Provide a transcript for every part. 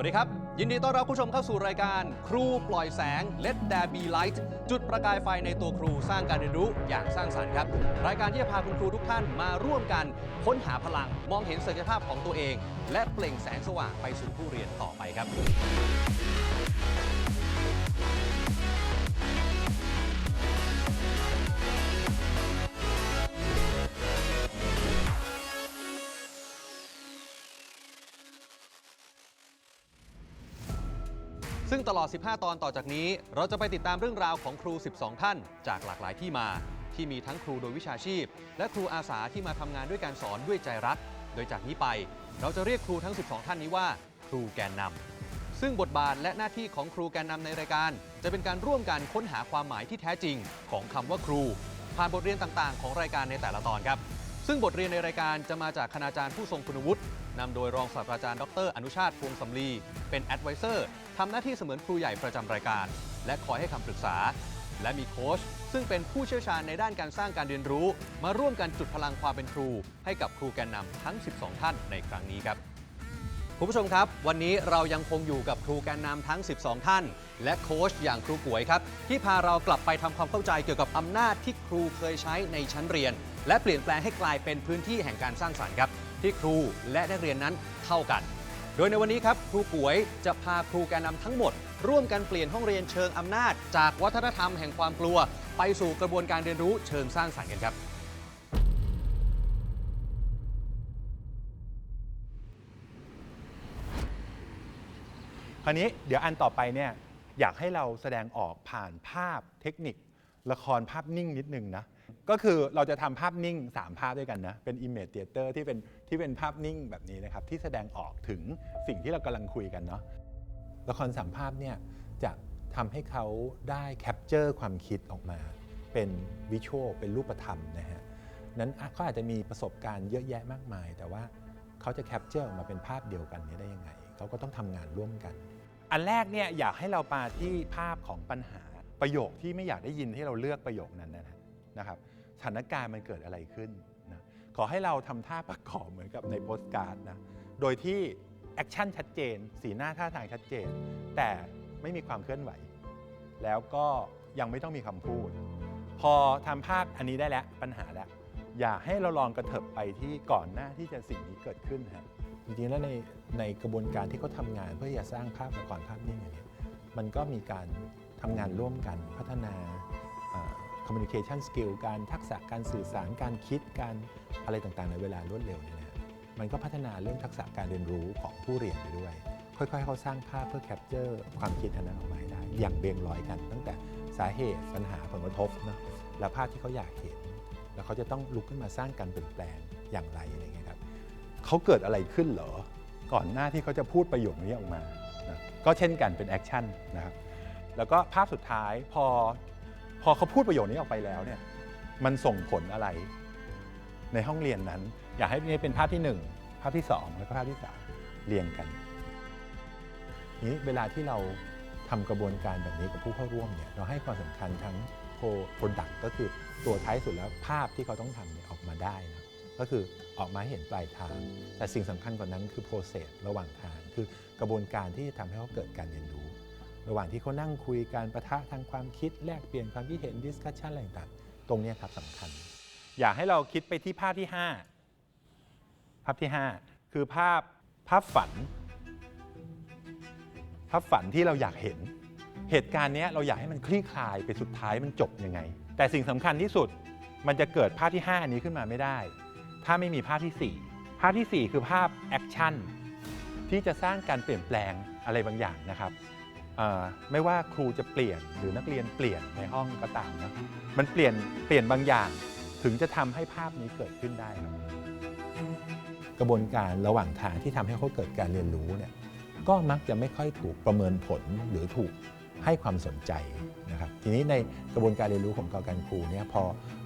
วัสดีครับ ยินดีต้อนรับผู้ชมเข้าสู่รายการ ครูปล่อยแสง Let There Be Light จุดประกายไฟในตัวครูสร้างการเรียนรู้อย่างสร้างสรรค์ครับ รายการที่จะพาคุณครูทุกท่านมาร่วมกัน ค้นหาพลังมองเห็นศักยภาพของตัวเอง และเปล่งแสงสว่างไปสู่ผู้เรียนต่อไปครับ ซึ่งตลอด 15 ตอนต่อจากนี้ เราจะไปติดตามเรื่องราวของครู 12 ท่าน จากหลากหลายที่มา ที่มีทั้งครูโดยวิชาชีพ และครูอาสาที่มาทำงานด้วยการสอนด้วยใจรัก โดยจากนี้ไป เราจะเรียกครูทั้ง 12 ท่านนี้ว่า ครูแกนนำซึ่งบทบาทและหน้าที่ของครูแกนนำในรายการ จะเป็นการร่วมกันค้นหาความหมายที่แท้จริง ของคำว่าครู ผ่านบทเรียนต่างๆ ของรายการในแต่ละตอนครับ ซึ่งบทเรียนในรายการจะมาจากคณาจารย์ผู้ทรงคุณวุฒิ นำโดยรองศาสตราจารย์ดร อนุชาติพวงสำลี เป็นแอดไวเซอร์ทำหน้าที่เสมือนครูใหญ่ประจำรายการ และคอยให้คำปรึกษา และมีโค้ชซึ่งเป็นผู้เชี่ยวชาญในด้านการสร้างการเรียนรู้ มาร่วมกันจุดพลังความเป็นครู ให้กับครูแกนนำทั้ง 12 ท่านในครั้งนี้ครับคุณผู้ชมครับ วันนี้เรายังคงอยู่กับครูแกนนำทั้ง 12 ท่าน และโค้ชอย่างครูก๋วยครับ ที่พาเรากลับไปทำความเข้าใจเกี่ยวกับอำนาจที่ครูเคยใช้ในชั้นเรียน และเปลี่ยนแปลงให้กลายเป็นพื้นที่แห่งการสร้างสรรค์ครับ ที่ครูและนักเรียนนั้นเท่ากัน โดยในวันนี้ครับครูก๋วยจะพาครูแกนนำทั้งหมด ร่วมกันเปลี่ยนห้องเรียนเชิงอำนาจ จากวัฒนธรรมแห่งความกลัว ไปสู่กระบวนการเรียนรู้เชิงสร้างสรรค์กันครับคราวนี้เดี๋ยวอันต่อไปเนี่ยอยากให้เราแสดงออกผ่านภาพเทคนิค ละครภาพนิ่งนิดนึงนะ ก็คือเราจะทำภาพนิ่ง 3 ภาพด้วยกันนะ เป็น Image Theater ที่เป็นที่เป็นภาพนิ่งแบบนี้นะครับ ที่แสดงออกถึงสิ่งที่เรากำลังคุยกันเนาะละครสามภาพเนี่ยจะทำให้เขาได้แคปเจอร์ความคิดออกมา เป็นวิชวลเป็นรูปธรรมนะฮะนั้นเขาอาจจะมีประสบการณ์เยอะแยะมากมาย แต่ว่าเขาจะแคปเจอร์ออกมาเป็นภาพเดียวกันนี้ได้ยังไงเขาก็ต้องทำงานร่วมกัน อันแรกเนี่ยอยากให้เรามาที่ภาพของปัญหาประโยคที่ไม่อยากได้ยินให้เราเลือกประโยคนั้นนะ นะครับสถานการณ์มันเกิดอะไรขึ้นนะขอให้เราทำท่าประกอบเหมือนกับในโปสการ์ดนะโดยที่แอคชั่นชัดเจน สีหน้าท่าทางชัดเจน แต่ไม่มีความเคลื่อนไหว แล้วก็ยังไม่ต้องมีคำพูด พอทำภาพอันนี้ได้แล้วปัญหาแล้วอยากให้เราลองกระเถิบไปที่ก่อนหน้าที่จะสิ่งนี้เกิดขึ้นฮะจริงๆแล้วในในกระบวนการที่เขาทำงานเพื่อจะสร้างภาพละครภาพนิ่งอย่างเนี้ยมันก็มีการทำงานร่วมกันพัฒนา communication skill การทักษะการสื่อสารการคิดการอะไรต่างๆ ในเวลารวดเร็วเนี่ยนะมันก็พัฒนาเรื่องทักษะการเรียนรู้ของผู้เรียนไปด้วย ค่อยๆให้เขาสร้างภาพเพื่อแคปเจอร์ความคิดอันนั้นออกมาให้ได้ อย่างเรียงร้อยกัน ตั้งแต่สาเหตุปัญหาผลกระทบนะและภาพที่เขาอยากเห็น แล้วเขาจะต้องลุกขึ้นมาสร้างการเปลี่ยนแปลงอย่างไรอะไรเงี้ยครับเขาเกิดอะไรขึ้นเหรอก่อนหน้าที่เขาจะพูดประโยคนี้ออกมานะก็เช่นกันเป็นแอคชั่นนะครับแล้วก็ภาพสุดท้ายพอ พอเขาพูดประโยคนี้ออกไปแล้วเนี่ยมันส่งผลอะไร ในห้องเรียนนั้น อยากให้นี่เป็นภาพที่ 1 ภาพที่ 2 แล้วก็ภาพที่ 3 เรียงกันนี้เวลาที่เราทำกระบวนการแบบนี้กับผู้เข้าร่วมเนี่ยเราให้ความสำคัญทั้งโปรดักต์ก็คือตัวท้ายสุดแล้วภาพที่เขาต้องทำเนี่ยออกมาได้นะก็คือออกมาเห็นปลายทาง แต่สิ่งสำคัญกว่านั้นคือ process ระหว่างทาง คือกระบวนการที่จะทำให้เขาเกิดการเรียนรู้ ระหว่างที่เขานั่งคุยการประทะทางความคิดแลกเปลี่ยนความคิดเห็น discussion อะไรต่างๆ ตรงนี้ครับสำคัญ อยากให้เราคิดไปที่ภาพที่ 5 ภาพที่ 5 คือภาพภาพฝัน ภาพฝันที่เราอยากเห็น เหตุการณ์เนี้ยเราอยากให้มันคลี่คลายไปสุดท้ายมันจบยังไง แต่สิ่งสำคัญที่สุดมันจะเกิดภาพที่ 5 นี้ขึ้นมาไม่ได้ ถ้าไม่มีภาพที่ 4 ภาพทีสี่4 คือภาพแอคชั่นที่จะสร้างการเปลี่ยนแปลงอะไรบางอย่างนะครับ ไม่ว่าครูจะเปลี่ยนหรือนักเรียนเปลี่ยนในห้องก็ตามนะมันเปลี่ยนเปลี่ยนบางอย่างถึงจะทำให้ภาพนี้เกิดขึ้นได้ครับกระบวนการระหว่างทางที่ทำให้เขาเกิดการเรียนรู้เนี่ยก็มักจะไม่ค่อยถูกประเมินผลหรือถูกให้ความสนใจนะครับทีนี้ในกระบวนการเรียนรู้ของกอการครูเนี่ยพอ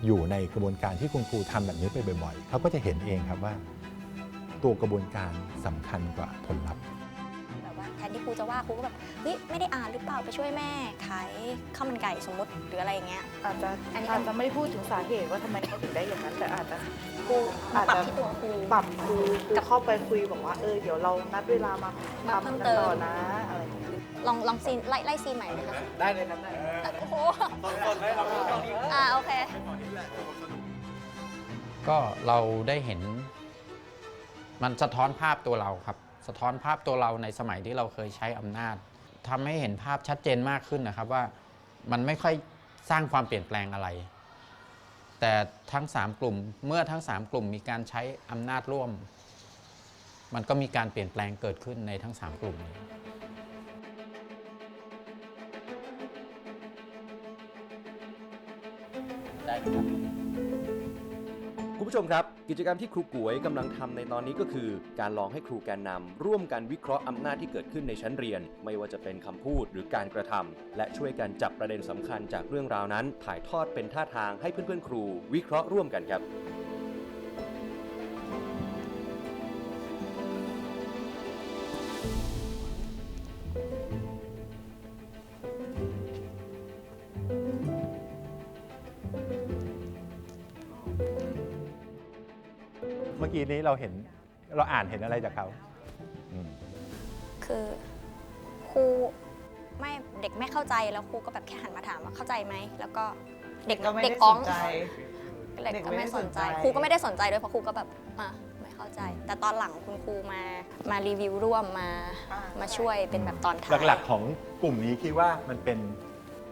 อยู่ในกระบวนการที่คุณครูทำแบบนี้ไปบ่อยๆเขาก็จะเห็นเองครับว่า ตัวกระบวนการสำคัญกว่าผลลัพธ์แบบว่า ทนที่ครูจะว่าครูก็แบบเฮ้ยไม่ได้อ่านหรือเปล่าไปช่วยแม่ขายข้าวมันไก่สมมติหรืออะไรอย่างเงี้ย อาจจะอันนี้ อาจจะไม่พูดถึงสาเหตุว่าทำไมเขาถึงได้อย่างนั้น แต่อาจจะครูอามาจปรับจะที่ตัวครู ปรับครูคือเข้าไปคุยบอกว่าเออเดี๋ยวเรานัดเวลามามาทำเพิ่มกันเติมต่อนะอะไรอย่างเงี้ยลองลองซีนไล่ไล่ซีนใหม่เลยค่ะได้เลยครับได้โอ้โหอ่าโอเค ก็เราได้เห็น มันสะท้อนภาพตัวเราครับ สะท้อนภาพตัวเราในสมัยที่เราเคยใช้อำนาจทำให้เห็นภาพชัดเจนมากขึ้นนะครับว่ามันไม่ค่อยสร้างความเปลี่ยนแปลงอะไร แต่ทั้ง 3 กลุ่มเมื่อทั้ง 3 กลุ่มมีการใช้อำนาจร่วม มันก็มีการเปลี่ยนแปลงเกิดขึ้นในทั้ง 3 กลุ่มนี้ได้ครับ คุณผู้ชมครับ กิจกรรมที่ครูก๋วยกำลังทำในตอนนี้ก็คือ การลองให้ครูแกนนำร่วมกันวิเคราะห์อำนาจที่เกิดขึ้นในชั้นเรียน ไม่ว่าจะเป็นคำพูดหรือการกระทำและช่วยกันจับประเด็นสำคัญจากเรื่องราวนั้น ถ่ายทอดเป็นท่าทางให้เพื่อนๆครู วิเคราะห์ร่วมกันครับ มื่อกี้นี้เราเห็นเราอ่านเห็นอะไรจากเขาอืมคือครูไม่เด็กไม่เข้าใจแล้วครูก็แบบแค่หันมาถามว่าเข้าใจไหมแล้วก็เด็กก็ไม่เด็กได้ก้องสนใจเด็กเด็กก็ไม่ไม่ได้สสนนใจใจ ครูก็ไม่ได้สนใจด้วยเพราะครูก็แบบอะไม่เข้าใจ แต่ตอนหลังคุณครูมามารีวิวร่วมมาอ่ามาช่วยเป็นแบบตอนท้ายหลักๆของกลุ่มนี้คิดว่ามันเป็น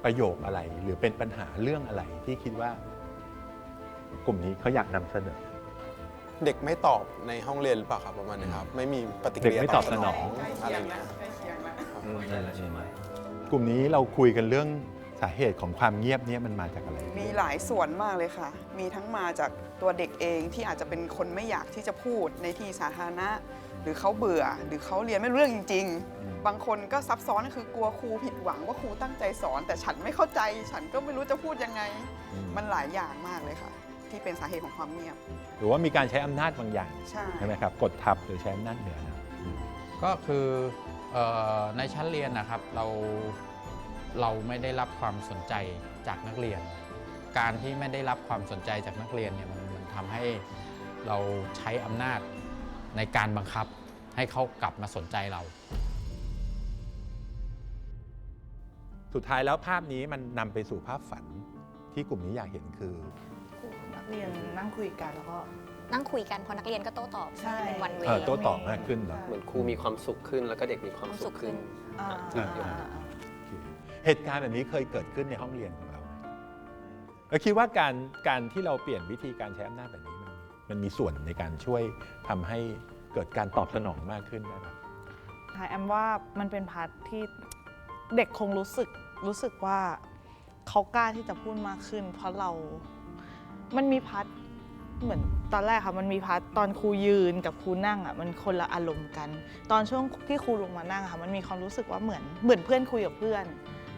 ประโยคอะไร หรือเป็นปัญหาเรื่องอะไรที่คิดว่า กลุ่มนี้เขาอยากนำเสนอ เด็กไม่ตอบในห้องเรียนหรือเปล่าครับประมาณนี้ครับ ไม่มีปฏิกิเด็กริยาไม่ตอบสนอง อะไรอย่างเงี้ยอืมกลุ่มนี้เราคุยกันเรื่องสาเหตุของความเงียบเนี่ยมันมาจากอะไร มีหลายส่วนมากเลยค่ะ มีทั้งมาจากตัวเด็กเองที่อาจจะเป็นคนไม่อยากที่จะพูดในที่สาธารณะ หรือเขาเบื่อ หรือเขาเรียนไม่รู้เรื่องจริงอืมๆบางคนก็ซับซ้อนก็คือกลัวครูผิดหวังว่าครูตั้งใจสอน แต่ฉันไม่เข้าใจ ฉันก็ไม่รู้จะพูดยังไงอืมมันหลายอย่างมากเลยค่ะ ที่เป็นสาเหตุของความเงียบ หรือว่ามีการใช้อำนาจบางอย่างใช่ ใช่ไหมครับกดทับหรือใช้อำนาจเหนือนะอืมก็คือเออในชั้นเรียนนะครับเราเราไม่ได้รับความสนใจจากนักเรียน การที่ไม่ได้รับความสนใจจากนักเรียนเนี่ยมันมันทำให้เราใช้อำนาจในการบังคับให้เขากลับมาสนใจเรา สุดท้ายแล้วภาพนี้มันนำไปสู่ภาพฝันที่กลุ่มนี้อยากเห็นคือครูนัก เรียนนั่งคุยกันแล้วก็ นั่งคุยกันเพราะนักเรียนก็โต้ตอบใช่ เป็นวันเว เอ่อโต้ตอบมากขึ้นเนอะเหมือนครูมีความสุขขึ้น แล้วก็เด็กมีความสุขขึ้น อ่าอ่าอ่าอ่าเหตุการณ์แบบนี้เคยเกิดขึ้นในห้องเรียนของเราไหมเราคิดว่าการการที่เราเปลี่ยนวิธีการใช้อำนาจแบบนี้มันมันมีส่วนในการช่วยทำให้เกิดการตอบสนองมากขึ้นได้ไหม ค่ะแอมว่ามันเป็นพาร์ทที่เด็กคงรู้สึกรู้สึกว่าเขากล้าที่จะพูดมากขึ้น เพราะเรา มันมีพาร์ทเหมือนตอนแรกค่ะมันมีพาร์ทตอนครูยืนกับครูนั่งอะมันคนละอารมณ์กัน ตอนช่วงที่ครูลงมานั่งอะค่ะมันมีความรู้สึกว่าเหมือนเหมือนเพื่อนคุยกับเพื่อน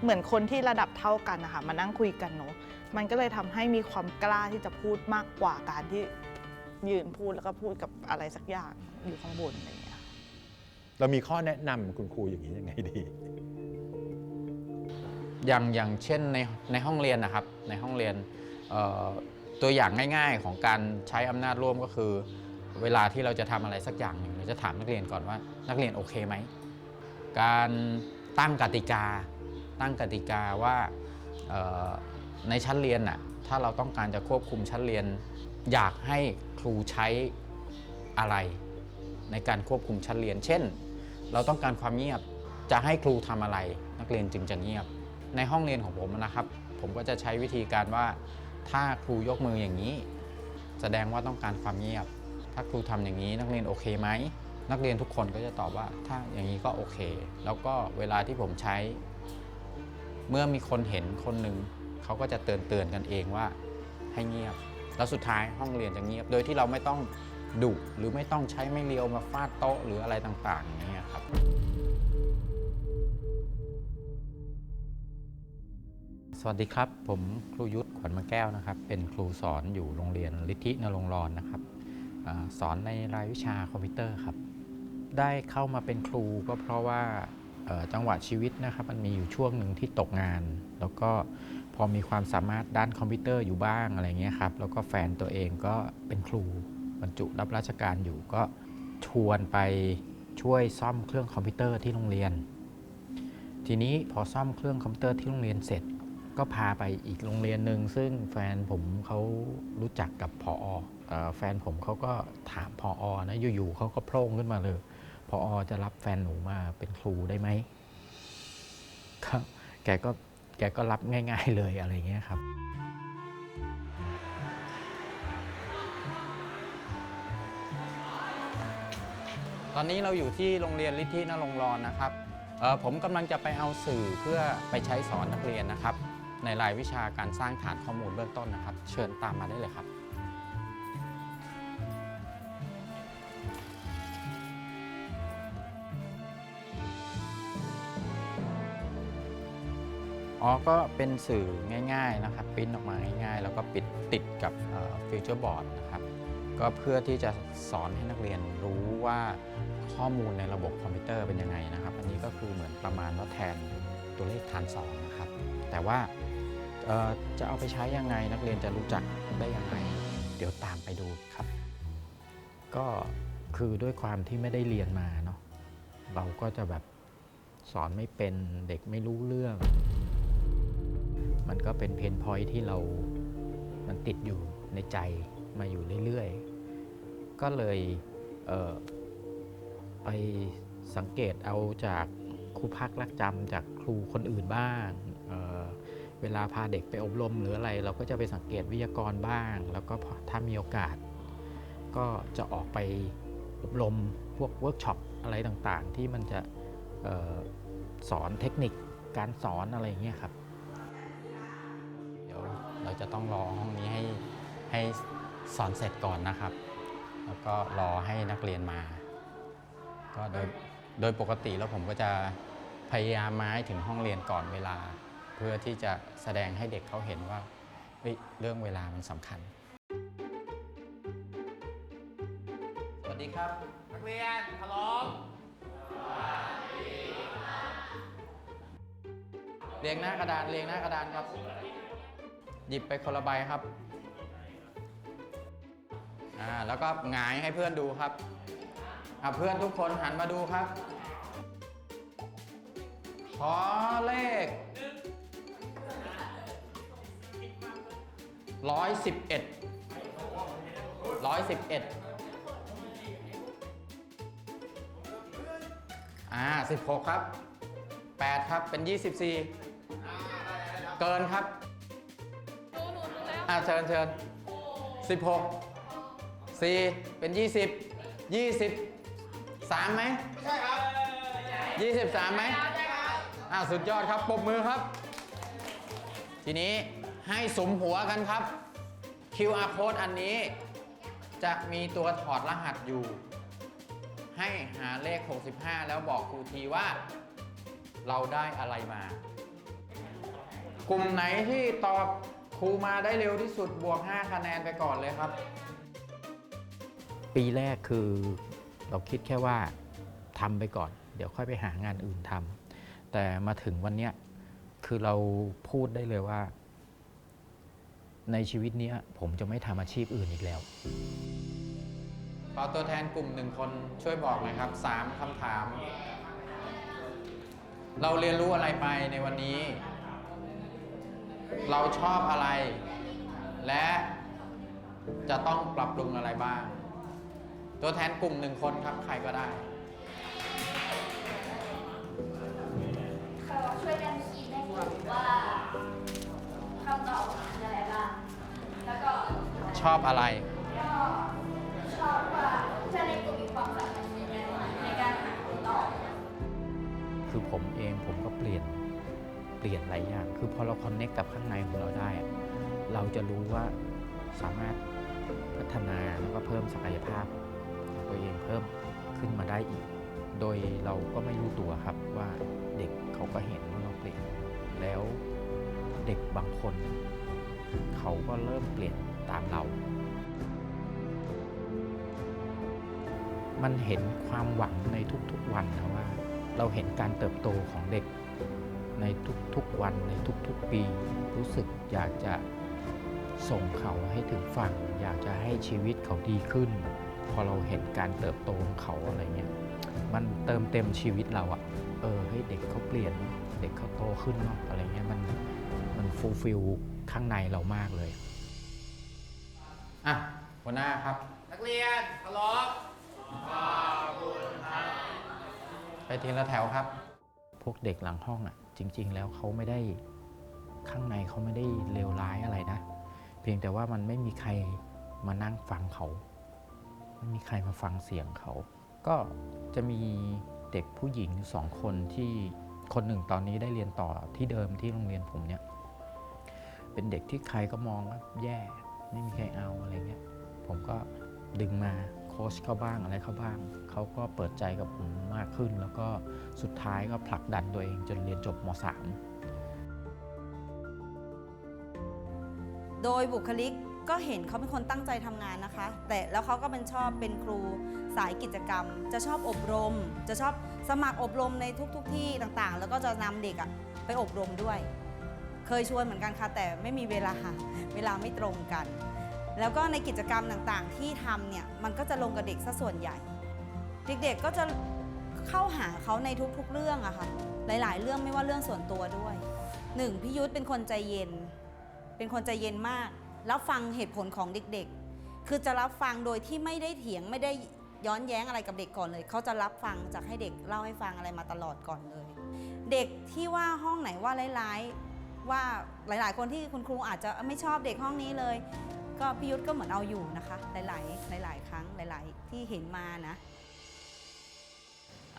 เหมือนคนที่ระดับเท่ากันนะคะมานั่งคุยกันเนาะมันก็เลยทำให้มีความกล้าที่จะพูดมากกว่าการที่ยืนพูดแล้วก็พูดกับอะไรสักอย่างอยู่ข้างบนอะไรอย่างเงี้ยเรามีข้อแนะนำคุณครูอย่างนี้ยังไงดี อย่างอย่างเช่นในในห้องเรียนนะครับ ในห้องเรียนเอ่อ ตัวอย่างง่าย ๆ ของการใช้อำนาจร่วมก็คือ เวลาที่เราจะทำอะไรสักอย่างหนึ่งเราจะถามนักเรียนก่อนว่า นักเรียนโอเคไหม การตั้งกติกา ตั้งกติกาว่าในชั้นเรียนน่ะถ้าเราต้องการจะควบคุมชั้นเรียน อยากให้ครูใช้อะไร ในการควบคุมชั้นเรียน เช่น เราต้องการความเงียบจะให้ครูทำอะไร นักเรียนจึงจะเงียบ ในห้องเรียนของผมนะครับ ผมก็จะใช้วิธีการว่า ถ้าครูยกมืออย่างนี้ แสดงว่าต้องการความเงียบ ถ้าครูทำอย่างนี้นักเรียนโอเคไหม นักเรียนทุกคนก็จะตอบว่าถ้าอย่างนี้ก็โอเค แล้วก็เวลาที่ผมใช้ เมื่อมีคนเห็นคนหนึ่งเขาก็จะเตือนเตือนๆกันเองว่าให้เงียบ แล้วสุดท้ายห้องเรียนจะเงียบ โดยที่เราไม่ต้องดุหรือไม่ต้องใช้ไม่เลียวมาฟาดโต๊ะหรืออะไรต่างๆอย่างเงี้ยครับ สวัสดีครับ ผมครูยุทธขวัญมาแก้วนะครับ เป็นครูสอนอยู่โรงเรียนลิทธินรงค์รอนนะครับอสอนในรายวิชาคอมพิวเตอร์ครับ ได้เข้ามาเป็นครูก็เพราะว่าจังหวะชีวิตนะครับ มันมีอยู่ช่วงหนึ่งที่ตกงาน แล้วก็พอมีความสามารถด้านคอมพิวเตอร์อยู่บ้างอะไรเงี้ยครับแล้วก็แฟนตัวเองก็เป็นครูบรรจุรับราชการอยู่ก็ชวนไปช่วยซ่อมเครื่องคอมพิวเตอร์ที่โรงเรียน ทีนี้พอซ่อมเครื่องคอมพิวเตอร์ที่โรงเรียนเสร็จ ก็พาไปอีกโรงเรียนหนึ่งซึ่งแฟนผมเขารู้จักกับพอออแฟนผมเขาก็ถามพออนะอยู่ๆเขาก็โพล่งขึ้นมาเลยพออจะรับแฟนหนูมาเป็นครูได้ไหมก็แกก็แกก็รับง่าย ๆเลยอะไรเงี้ยครับตอนนี้เราอยู่ที่โรงเรียนลิทธินรงรอนนะครับผมกำลังจะไปเอาสื่อเพื่อไปใช้สอนนักเรียนนะครับ ในรายวิชาการสร้างฐานข้อมูลเบื้องต้นนะครับ เชิญตามมาได้เลยครับอ๋อก็เป็นสื่อง่ายๆนะครับปริ้นออกมาง่ายๆ แล้วก็ปิดติดกับฟิวเจอร์บอร์ดนะครับก็เพื่อที่จะสอนให้นักเรียนรู้ว่าข้อมูลในระบบคอมพิวเตอร์เป็นยังไงนะครับ อันนี้ก็คือเหมือนประมาณว่าแทนตัวเลขฐานสองนะครับ แต่ว่า จะเอาไปใช้ยังไงนักเรียนจะรู้จักได้ยังไง เดี๋ยวตามไปดูครับ ก็คือด้วยความที่ไม่ได้เรียนมาเนาะเราก็จะแบบสอนไม่เป็นเด็กไม่รู้เรื่อง มันก็เป็นเพนพอยที่เรา มันติดอยู่ในใจมาอยู่เรื่อยๆ ก็เลยเไปสังเกตเอาจากครูพักรักจำจากครูคนอื่นบ้าง เวลาพาเด็กไปอบรมหรืออะไร เราก็จะไปสังเกตวิทยากรบ้าง แล้วก็ถ้ามีโอกาส ก็จะออกไปอบรมพวกเวิร์กช็อปอะไรต่างๆ ที่มันจะออสอนเทคนิคการสอนอะไรอย่างเงี้ยครับ เดี๋ยวเราจะต้องรอห้องนี้ให้ให้สอนเสร็จก่อนนะครับ แล้วก็รอให้นักเรียนมา ก็โดยโดยปกติแล้วผมก็จะพยายามมาให้ถึงห้องเรียนก่อนเวลา พื่อที่จะแสดงให้เด็กเขาเห็นว่าเฮ้ยเรื่องเวลามันสำคัญ สวัสดีครับ นักเรียนพร้อมเรียงหน้ากระดานเรียงหน้ากระดานครับ หยิบไปคนละใบครับอ่าแล้วก็หงายให้เพื่อนดูครับอ่าเพื่อนทุกคนหันมาดูครับ ขอเลข ร้อยสิบเอ็ดร้อยสิบเอ็ดอ่าสิบหกครับแปดครับเป็นยี่สิบสี่เกินครับ อ่าเชิญเชิญสิบหกสี่เป็นยี่สิบยี่สิบสามไหมใช่ครับยี่สิบสามไหมอ่าสุดยอดครับปรบมือครับ ทีนี้ ให้สมหัวกันครับ QR code อันนี้ จะมีตัวถอดรหัสอยู่ ให้หาเลข 65 แล้วบอกครูทีว่า เราได้อะไรมา กลุ่มไหนที่ตอบครูมาได้เร็วที่สุดบวก 5 คะแนนไปก่อนเลยครับ ปีแรกคือเราคิดแค่ว่าทำไปก่อน เดี๋ยวค่อยไปหางานอื่นทำแต่มาถึงวันนี้คือเราพูดได้เลยว่า ในชีวิตนี้ผมจะไม่ทำอาชีพอื่นอีกแล้ว ขอตัวแทนกลุ่มหนึ่งคนช่วยบอกหน่อยครับ3คำถาม เราเรียนรู้อะไรไปในวันนี้ เราชอบอะไร และจะต้องปรับปรุงอะไรบ้าง ตัวแทนกลุ่มหนึ่งคนครับใครก็ได้ ชอบอะไรชอบว่าจะในกลุ่มมีความสามัคคีกันในการหาคำตอบคือผมเองผมก็เปลี่ยนเปลี่ยนหลายอย่าง คือพอเราคอนเน็กกับข้างในของเราได้ เราจะรู้ว่าสามารถพัฒนาแล้วก็เพิ่มศักยภาพของตัวเองเพิ่มขึ้นมาได้อีก โดยเราก็ไม่รู้ตัวครับว่าเด็กเขาก็เห็นว่าเราเปลี่ยน แล้วเด็กบางคน เขาก็เริ่มเปลี่ยน ตามเรา มันเห็นความหวังในทุกๆวันนะว่า เราเห็นการเติบโตของเด็กในทุกๆวันในทุกๆปี รู้สึกอยากจะส่งเขาให้ถึงฝั่ง อยากจะให้ชีวิตเขาดีขึ้น พอเราเห็นการเติบโตของเขาอะไรเงี้ยมันเติมเต็มชีวิตเราอะเออให้เด็กเขาเปลี่ยน เด็กเขาโตขึ้นเนาะอะไรเงี้ยมันมันฟูลฟิลข้างในเรามากเลย อะหัวหน้าครับ นักเรียนขอรบไปทีละแถวครับ พวกเด็กหลังห้องอะ จริง ๆ แล้วเขาไม่ได้ข้างในเขาไม่ได้เลวร้ายอะไรนะ เพียงแต่ว่ามันไม่มีใครมานั่งฟังเขาไม่มีใครมาฟังเสียงเขา ก็จะมีเด็กผู้หญิงสองคนที่คนหนึ่งตอนนี้ได้เรียนต่อที่เดิมที่โรงเรียนผมเนี่ย เป็นเด็กที่ใครก็มองว่าแย่ ไม่มีใครเอาอะไรเงี้ยผมก็ดึงมาโค้ชเขาบ้างอะไรเขาบ้าง เขาก็เปิดใจกับผมมากขึ้น แล้วก็สุดท้ายก็ผลักดันตัวเองจนเรียนจบม .3 โดยบุคลิกก็เห็นเขาเป็นคนตั้งใจทำงานนะคะ แต่แล้วเขาก็เป็นชอบเป็นครูสายกิจกรรม จะชอบอบรม จะชอบสมัครอบรมในทุกๆทที่ต่างๆ แล้วก็จะนำเด็กอะไปอบรมด้วย เคยชวนเหมือนกันค่ะ แต่ไม่มีเวลาเวลาไม่ตรงกัน แล้วก็ในกิจกรรมต่างๆ ที่ทำเนี่ยมันก็จะลงกับเด็กซะส่วนใหญ่ เด็กๆก็จะเข้าหาเขาในทุกๆเรื่องอะค่ะหลาย ๆ เรื่องไม่ว่าเรื่องส่วนตัวด้วยหนึ่งพี่ยุทธเป็นคนใจเย็น เป็นคนใจเย็นมากรับฟังเหตุผลของเด็กๆ คือจะรับฟังโดยที่ไม่ได้เถียงไม่ได้ย้อนแย้งอะไรกับเด็กก่อนเลย เขาจะรับฟังจากให้เด็กเล่าให้ฟังอะไรมาตลอดก่อนเลย เด็กที่ว่าห้องไหนว่าร้าย ว่าหลาย ๆ คนที่คุณครูอาจจะไม่ชอบเด็กห้องนี้เลย ก็พิยุทธก็เหมือนเอาอยู่นะคะ หลาย ๆ หลาย ๆ ครั้งหลาย ๆ ที่เห็นมานะ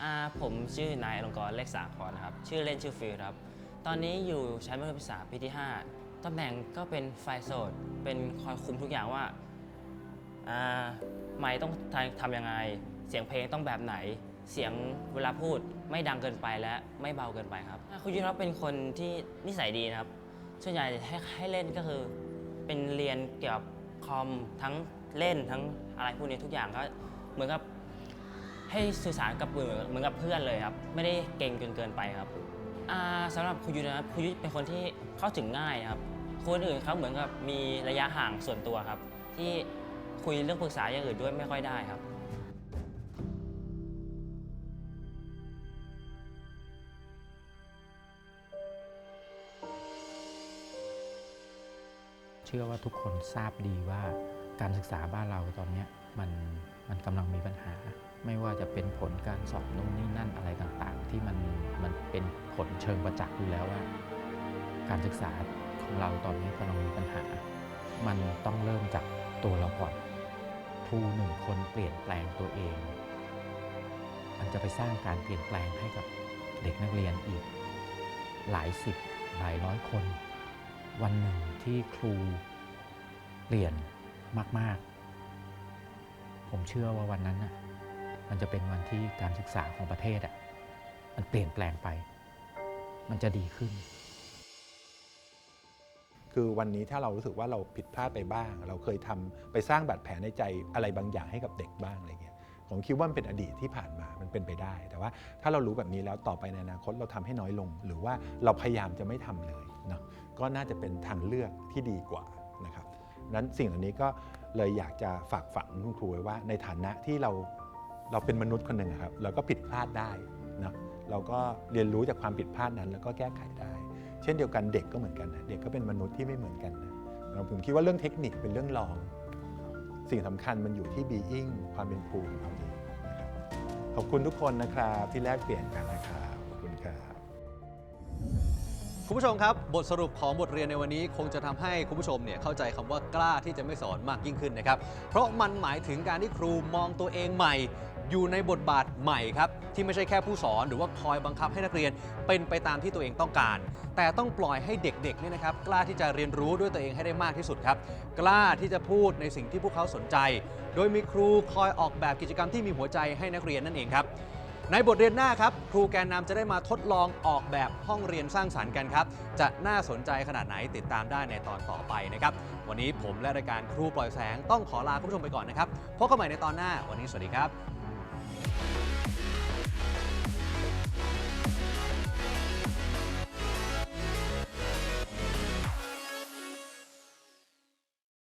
อ่าผมชื่อนายอลงกรณ์เลขสาครนะครับ ชื่อเล่นชื่อฟิลครับ ตอนนี้อยู่ชั้นมัธยมศึกษาปีที่ 5ตำแหน่งก็เป็นไฟโสด เป็นคอยคุมทุกอย่างว่าอ่าไมค์ต้องทำยังไง เสียงเพลงต้องแบบไหน เสียงเวลาพูดไม่ดังเกินไปและไม่เบาเกินไปครับคุณยุทธครับเป็นคนที่นิสัยดีนะครับ ส่วนใหญ่ให้ให้เล่นก็คือ เป็นเรียนเกี่ยวกับคอมทั้งเล่นทั้งอะไรพวกนี้ทุกอย่างก็เหมือนกับให้สื่อสารกับเหมือนเหมือนกับเพื่อนเลยครับ ไม่ได้เก่งจนเกินไปครับอ่าสำหรับคุณยุทธนะครับคุณยุทธเป็นคนที่เข้าถึงง่ายนะครับคนอื่นเขาเหมือนกับมีระยะห่างส่วนตัวครับ ที่คุยเรื่องปรึกษาอย่างอื่นด้วยไม่ค่อยได้ครับ เชื่อว่าทุกคนทราบดีว่าการศึกษาบ้านเราตอนนี้มันมันกำลังมีปัญหา ไม่ว่าจะเป็นผลการสอบนู่นนี่นั่นอะไรต่างๆ ที่มันมันเป็นผลเชิงประจักษ์อยู่แล้วว่า การศึกษาของเราตอนนี้กำลังมีปัญหา มันต้องเริ่มจากตัวเราก่อนครูหนึ่งคนเปลี่ยนแปลงตัวเอง มันจะไปสร้างการเปลี่ยนแปลงให้กับเด็กนักเรียนอีก หลายสิบหลายร้อยคน วันหนึ่งที่ครูเปลี่ยนมาก ๆ ผมเชื่อว่าวันนั้นน่ะมันจะเป็นวันที่การศึกษาของประเทศอะมันเปลี่ยนแปลงไป มันจะดีขึ้น คือวันนี้ถ้าเรารู้สึกว่าเราผิดพลาดไปบ้าง เราเคยทำไปสร้างบาดแผลในใจอะไรบางอย่างให้กับเด็กบ้างอะไรเงี้ยผมคิดว่ามันเป็นอดีตที่ผ่านมามันเป็นไปได้ แต่ว่าถ้าเรารู้แบบนี้แล้วต่อไปในอนาคตเราทำให้น้อยลง หรือว่าเราพยายามจะไม่ทำเลยเนาะ ก็น่าจะเป็นทางเลือกที่ดีกว่านะครับนั้นสิ่งเหล่านี้ก็เลยอยากจะฝากฝังคุณครูไว้ว่า ในฐานะที่เราเราเป็นมนุษย์คนหนึ่งครับเราก็ผิดพลาดได้นะเราก็เรียนรู้จากความผิดพลาดนั้น แล้วก็แก้ไขได้ เช่นเดียวกันเด็กก็เหมือนกันนะเด็กก็เป็นมนุษย์ที่ไม่เหมือนกันนะเราผมคิดว่าเรื่องเทคนิคเป็นเรื่องรอง สิ่งสำคัญมันอยู่ที่ being ความเป็นครูของเราเองนะขอบคุณทุกคนนะครับที่แลกเปลี่ยนกันนะครับ คุณผู้ชมครับ บทสรุปของบทเรียนในวันนี้คงจะทำให้คุณผู้ชมเนี่ยเข้าใจคำว่ากล้าที่จะไม่สอนมากยิ่งขึ้นนะครับ เพราะมันหมายถึงการที่ครูมองตัวเองใหม่ อยู่ในบทบาทใหม่ครับ ที่ไม่ใช่แค่ผู้สอนหรือว่าคอยบังคับให้นักเรียนเป็นไปตามที่ตัวเองต้องการ แต่ต้องปล่อยให้เด็กๆเนี่ยนะครับกล้าที่จะเรียนรู้ด้วยตัวเองให้ได้มากที่สุดครับ กล้าที่จะพูดในสิ่งที่พวกเขาสนใจ โดยมีครูคอยออกแบบกิจกรรมที่มีหัวใจให้นักเรียนนั่นเองครับ ในบทเรียนหน้าครับ ครูแกนนำจะได้มาทดลองออกแบบห้องเรียนสร้างสรรค์กันครับ จะน่าสนใจขนาดไหนติดตามได้ในตอนต่อไปนะครับ วันนี้ผมและรายการครูปล่อยแสงต้องขอลาคุณผู้ชมไปก่อนนะครับพบกันใหม่ในตอนหน้าวันนี้สวัสดีครับ